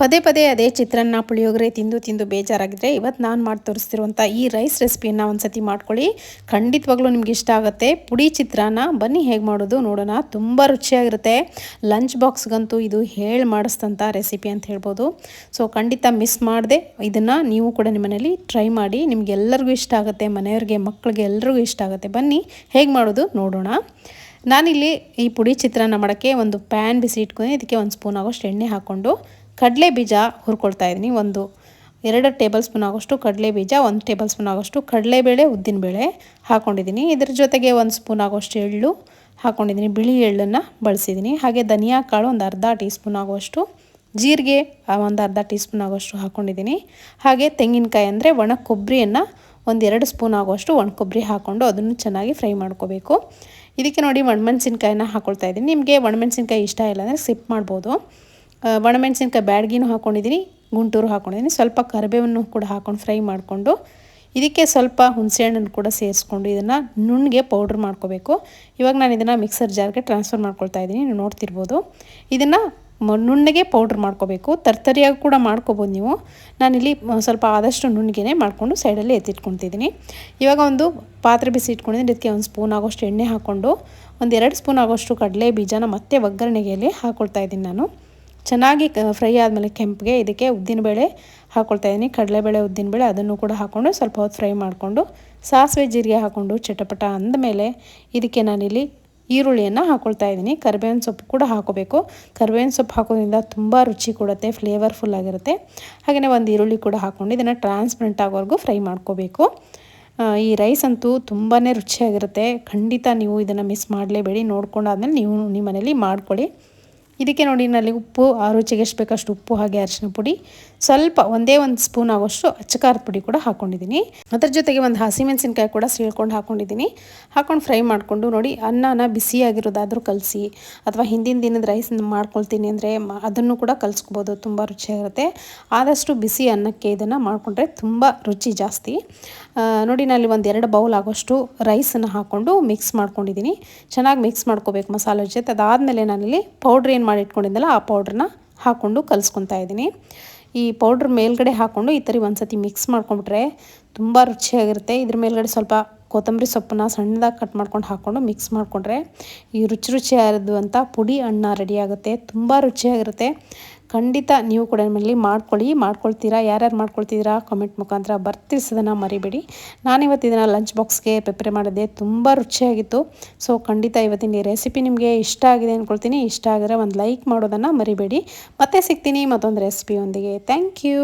ಪದೇ ಪದೇ ಅದೇ ಚಿತ್ರಾನ್ನ ಪುಳಿಯೋಗರೆ ತಿಂದು ತಿಂದು ಬೇಜಾರಾಗಿದ್ರೆ ಇವತ್ತು ನಾನು ಮಾಡಿ ತೋರಿಸ್ತಿರುವಂಥ ಈ ರೈಸ್ ರೆಸಿಪಿಯನ್ನು ಒಂದು ಸತಿ ಮಾಡ್ಕೊಳ್ಳಿ. ಖಂಡಿತವಾಗ್ಲೂ ನಿಮ್ಗೆ ಇಷ್ಟ ಆಗುತ್ತೆ. ಪುಡಿ ಚಿತ್ರಾನ್ನ, ಬನ್ನಿ ಹೇಗೆ ಮಾಡೋದು ನೋಡೋಣ. ತುಂಬ ರುಚಿಯಾಗಿರುತ್ತೆ. ಲಂಚ್ ಬಾಕ್ಸ್ಗಂತೂ ಇದು ಹೇಳಿ ಮಾಡಿಸ್ತಂಥ ರೆಸಿಪಿ ಅಂತ ಹೇಳ್ಬೋದು. ಸೊ ಖಂಡಿತ ಮಿಸ್ ಮಾಡಿದೆ. ಇದನ್ನು ನೀವು ಕೂಡ ನಿಮ್ಮನೇಲಿ ಟ್ರೈ ಮಾಡಿ. ನಿಮಗೆಲ್ಲರಿಗೂ ಇಷ್ಟ ಆಗುತ್ತೆ. ಮನೆಯವ್ರಿಗೆ ಮಕ್ಕಳಿಗೆ ಎಲ್ರಿಗೂ ಇಷ್ಟ ಆಗುತ್ತೆ. ಬನ್ನಿ ಹೇಗೆ ಮಾಡೋದು ನೋಡೋಣ. ನಾನಿಲ್ಲಿ ಈ ಪುಡಿ ಚಿತ್ರಾನ್ನ ಮಾಡೋಕ್ಕೆ ಒಂದು ಪ್ಯಾನ್ ಬಿಸಿ ಇಟ್ಕೊಂಡು. ಇದಕ್ಕೆ ಒಂದು ಸ್ಪೂನ್ ಆಗೋಷ್ಟು ಎಣ್ಣೆ ಹಾಕ್ಕೊಂಡು ಕಡಲೆ ಬೀಜ ಹುರ್ಕೊಳ್ತಾ ಇದ್ದೀನಿ. ಒಂದು ಎರಡು ಟೇಬಲ್ ಸ್ಪೂನ್ ಆಗೋಷ್ಟು ಕಡಲೆ ಬೀಜ, ಒಂದು ಟೇಬಲ್ ಸ್ಪೂನ್ ಆಗೋಷ್ಟು ಕಡಲೆಬೇಳೆ ಉದ್ದಿನಬೇಳೆ ಹಾಕ್ಕೊಂಡಿದ್ದೀನಿ ಇದ್ರ ಜೊತೆಗೆ ಒಂದು ಸ್ಪೂನ್ ಆಗೋಷ್ಟು ಎಳ್ಳು ಹಾಕ್ಕೊಂಡಿದ್ದೀನಿ ಬಿಳಿ ಎಳ್ಳನ್ನು ಬಳಸಿದ್ದೀನಿ. ಹಾಗೆ ಧನಿಯಾ ಕಾಳು ಒಂದು ಅರ್ಧ ಟೀ ಸ್ಪೂನ್ ಆಗುವಷ್ಟು, ಜೀರಿಗೆ ಒಂದು ಅರ್ಧ ಟೀ ಸ್ಪೂನ್ ಆಗುವಷ್ಟು ಹಾಕ್ಕೊಂಡಿದ್ದೀನಿ ಹಾಗೆ ತೆಂಗಿನಕಾಯಿ ಅಂದರೆ ಒಣ ಕೊಬ್ಬರಿಯನ್ನು ಒಂದು ಎರಡು ಸ್ಪೂನ್ ಆಗುವಷ್ಟು ಒಣ ಕೊಬ್ಬರಿ ಹಾಕ್ಕೊಂಡು ಅದನ್ನು ಚೆನ್ನಾಗಿ ಫ್ರೈ ಮಾಡ್ಕೋಬೇಕು. ಇದಕ್ಕೆ ನೋಡಿ ಒಣಮೆಣಸಿನ್ಕಾಯಿನ ಹಾಕ್ಕೊಳ್ತಾ ಇದ್ದೀನಿ. ನಿಮಗೆ ಒಣಮೆಣ್ಸಿನ್ಕಾಯಿ ಇಷ್ಟ ಇಲ್ಲ ಅಂದರೆ ಸಿಪ್ ಮಾಡ್ಬೋದು. ಒಣಮೆಣ್ಸಿನ್ಕಾಯಿ ಬ್ಯಾಡ್ಗಿನೂ ಹಾಕ್ಕೊಂಡಿದ್ದೀನಿ ಗುಂಟೂರು ಹಾಕ್ಕೊಂಡಿದ್ದೀನಿ ಸ್ವಲ್ಪ ಕರಿಬೇವನ್ನು ಕೂಡ ಹಾಕ್ಕೊಂಡು ಫ್ರೈ ಮಾಡಿಕೊಂಡು, ಇದಕ್ಕೆ ಸ್ವಲ್ಪ ಹುಣಸೆಹಣ್ಣನ್ನು ಕೂಡ ಸೇರಿಸ್ಕೊಂಡು ಇದನ್ನು ನುಣ್ಣಗೆ ಪೌಡ್ರ್ ಮಾಡ್ಕೋಬೇಕು. ಇವಾಗ ನಾನು ಇದನ್ನು ಮಿಕ್ಸರ್ ಜಾರ್ಗೆ ಟ್ರಾನ್ಸ್ಫರ್ ಮಾಡ್ಕೊಳ್ತಾ ಇದ್ದೀನಿ, ನೀವು ನೋಡ್ತಿರ್ಬೋದು. ಇದನ್ನು ನುಣ್ಣಗೆ ಪೌಡ್ರ್ ಮಾಡ್ಕೋಬೇಕು. ತರ್ತರಿಯಾಗಿ ಕೂಡ ಮಾಡ್ಕೋಬೋದು ನೀವು. ನಾನಿಲ್ಲಿ ಸ್ವಲ್ಪ ಆದಷ್ಟು ನುಣ್ಣಗೆ ಮಾಡಿಕೊಂಡು ಸೈಡಲ್ಲಿ ಎತ್ತಿಟ್ಕೊತಿದ್ದೀನಿ ಇವಾಗ ಒಂದು ಪಾತ್ರೆ ಬಿಸಿ ಇಟ್ಕೊಂಡಿದ್ದೀನಿ, ಇದಕ್ಕೆ ಒಂದು ಸ್ಪೂನ್ ಆಗೋಷ್ಟು ಎಣ್ಣೆ ಹಾಕ್ಕೊಂಡು ಒಂದು ಎರಡು ಸ್ಪೂನ್ ಆಗೋಷ್ಟು ಕಡಲೆ ಬೀಜನ ಮತ್ತೆ ಒಗ್ಗರಣೆಗೆಯಲ್ಲಿ ಹಾಕ್ಕೊಳ್ತಾ ಇದ್ದೀನಿ ನಾನು. ಚೆನ್ನಾಗಿ ಫ್ರೈ ಆದಮೇಲೆ ಕೆಂಪಿಗೆ ಇದಕ್ಕೆ ಉದ್ದಿನಬೇಳೆ ಹಾಕ್ಕೊಳ್ತಾ ಇದ್ದೀನಿ ಕಡಲೆಬೇಳೆ ಉದ್ದಿನಬೇಳೆ ಅದನ್ನು ಕೂಡ ಹಾಕ್ಕೊಂಡು ಸ್ವಲ್ಪ ಹೊತ್ತು ಫ್ರೈ ಮಾಡಿಕೊಂಡು ಸಾಸಿವೆ ಜೀರಿಗೆ ಹಾಕ್ಕೊಂಡು ಚಟಪಟ ಅಂದಮೇಲೆ ಇದಕ್ಕೆ ನಾನಿಲ್ಲಿ ಈರುಳ್ಳಿಯನ್ನು ಹಾಕ್ಕೊಳ್ತಾ ಇದ್ದೀನಿ ಕರಿಬೇವಿನ ಸೊಪ್ಪು ಕೂಡ ಹಾಕೋಬೇಕು. ಕರಿಬೇವಿನ ಸೊಪ್ಪು ಹಾಕೋದ್ರಿಂದ ತುಂಬ ರುಚಿ ಕೊಡುತ್ತೆ ಫ್ಲೇವರ್ಫುಲ್ ಆಗಿರುತ್ತೆ. ಹಾಗೆಯೇ ಒಂದು ಈರುಳ್ಳಿ ಕೂಡ ಹಾಕ್ಕೊಂಡು ಇದನ್ನು ಟ್ರಾನ್ಸ್ಪರೆಂಟ್ ಆಗೋವರೆಗೂ ಫ್ರೈ ಮಾಡ್ಕೋಬೇಕು. ಈ ರೈಸ್ ಅಂತೂ ತುಂಬಾ ರುಚಿಯಾಗಿರುತ್ತೆ. ಖಂಡಿತ ನೀವು ಇದನ್ನು ಮಿಸ್ ಮಾಡಲೇಬೇಡಿ. ನೋಡ್ಕೊಂಡಾದ್ಮೇಲೆ ನೀವು ನಿಮ್ಮ ಮನೇಲಿ ಮಾಡ್ಕೊಳ್ಳಿ. ಇದಕ್ಕೆ ನೋಡಿ ನಲ್ಲಿ ಉಪ್ಪು ಆ ರುಚಿಗೆ ಎಷ್ಟು ಬೇಕಷ್ಟು ಉಪ್ಪು ಹಾಗೆ ಅರಿಶಿನ ಪುಡಿ, ಸ್ವಲ್ಪ ಒಂದೇ ಒಂದು ಸ್ಪೂನ್ ಆಗೋಷ್ಟು ಅಚ್ಚಕಾರದ ಪುಡಿ ಕೂಡ ಹಾಕೊಂಡಿದ್ದೀನಿ. ಅದ್ರ ಜೊತೆಗೆ ಒಂದು ಹಸಿಮೆಣಸಿನ್ಕಾಯಿ ಕೂಡ ಸೀಳ್ಕೊಂಡು ಹಾಕ್ಕೊಂಡಿದ್ದೀನಿ ಹಾಕೊಂಡು ಫ್ರೈ ಮಾಡಿಕೊಂಡು ನೋಡಿ ಅನ್ನನ ಬಿಸಿಯಾಗಿರೋದಾದರೂ ಕಲಸಿ, ಅಥವಾ ಹಿಂದಿನ ದಿನದ ರೈಸ್ ಮಾಡ್ಕೊಳ್ತೀನಿ ಅಂದರೆ ಅದನ್ನು ಕೂಡ ಕಲಿಸ್ಕೋಬೋದು, ತುಂಬ ರುಚಿಯಾಗಿರುತ್ತೆ. ಆದಷ್ಟು ಬಿಸಿ ಅನ್ನಕ್ಕೆ ಇದನ್ನು ಮಾಡಿಕೊಂಡ್ರೆ ತುಂಬ ರುಚಿ ಜಾಸ್ತಿ. ನೋಡಿ ನಾನು ಒಂದು ಎರಡು ಬೌಲ್ ಆಗೋಷ್ಟು ರೈಸನ್ನು ಹಾಕ್ಕೊಂಡು ಮಿಕ್ಸ್ ಮಾಡ್ಕೊಂಡಿದ್ದೀನಿ. ಚೆನ್ನಾಗಿ ಮಿಕ್ಸ್ ಮಾಡ್ಕೋಬೇಕು ಮಸಾಲೆ ಜೊತೆ. ಅದಾದಮೇಲೆ ನಾನಿಲ್ಲಿ ಪೌಡ್ರ್ ಏನು ಮಾಡಿ ಇಟ್ಕೊಂಡಿದ್ದಲ್ಲ ಆ ಪೌಡ್ರನ್ನ ಹಾಕ್ಕೊಂಡು ಕಲಿಸ್ಕೊತಾ ಇದ್ದೀನಿ. ಈ ಪೌಡ್ರ್ ಮೇಲ್ಗಡೆ ಹಾಕ್ಕೊಂಡು ಈ ಥರ ಒಂದು ಸತಿ ಮಿಕ್ಸ್ ಮಾಡ್ಕೊಂಬಿಟ್ರೆ ತುಂಬ ರುಚಿಯಾಗಿರುತ್ತೆ. ಇದ್ರ ಮೇಲ್ಗಡೆ ಸ್ವಲ್ಪ ಕೊತ್ತಂಬರಿ ಸೊಪ್ಪನ್ನ ಸಣ್ಣದಾಗಿ ಕಟ್ ಮಾಡ್ಕೊಂಡು ಹಾಕ್ಕೊಂಡು ಮಿಕ್ಸ್ ಮಾಡಿಕೊಂಡ್ರೆ ಈ ರುಚಿ ರುಚಿಯಾದಂಥ ಪುಡಿ ಅನ್ನ ರೆಡಿಯಾಗುತ್ತೆ ತುಂಬ ರುಚಿಯಾಗಿರುತ್ತೆ. ಖಂಡಿತ ನೀವು ಕೂಡ ನಿಮ್ಮಲ್ಲಿ ಮಾಡ್ಕೊಳ್ಳಿ. ಮಾಡ್ಕೊಳ್ತೀರಾ? ಯಾರ್ಯಾರು ಮಾಡ್ಕೊಳ್ತಿದ್ದೀರಾ? ಕಾಮೆಂಟ್ ಮುಖಾಂತರ ಬರ್ತಿರ್ಸೋದನ್ನು ಮರಿಬೇಡಿ. ನಾನಿವತ್ತು ಇದನ್ನು ಲಂಚ್ ಬಾಕ್ಸ್ಗೆ ಪ್ರಿಪೇರ್ ಮಾಡಿದೆ ತುಂಬ ರುಚಿಯಾಗಿತ್ತು. ಸೊ ಖಂಡಿತ ಇವತ್ತಿನ ರೆಸಿಪಿ ನಿಮಗೆ ಇಷ್ಟ ಆಗಿದೆ ಅಂದ್ಕೊಳ್ತೀನಿ ಇಷ್ಟ ಆಗಿದ್ರೆ ಒಂದು ಲೈಕ್ ಮಾಡೋದನ್ನು ಮರಿಬೇಡಿ. ಮತ್ತೆ ಸಿಗ್ತೀನಿ ಮತ್ತೊಂದು ರೆಸಿಪಿಯೊಂದಿಗೆ ಥ್ಯಾಂಕ್ ಯು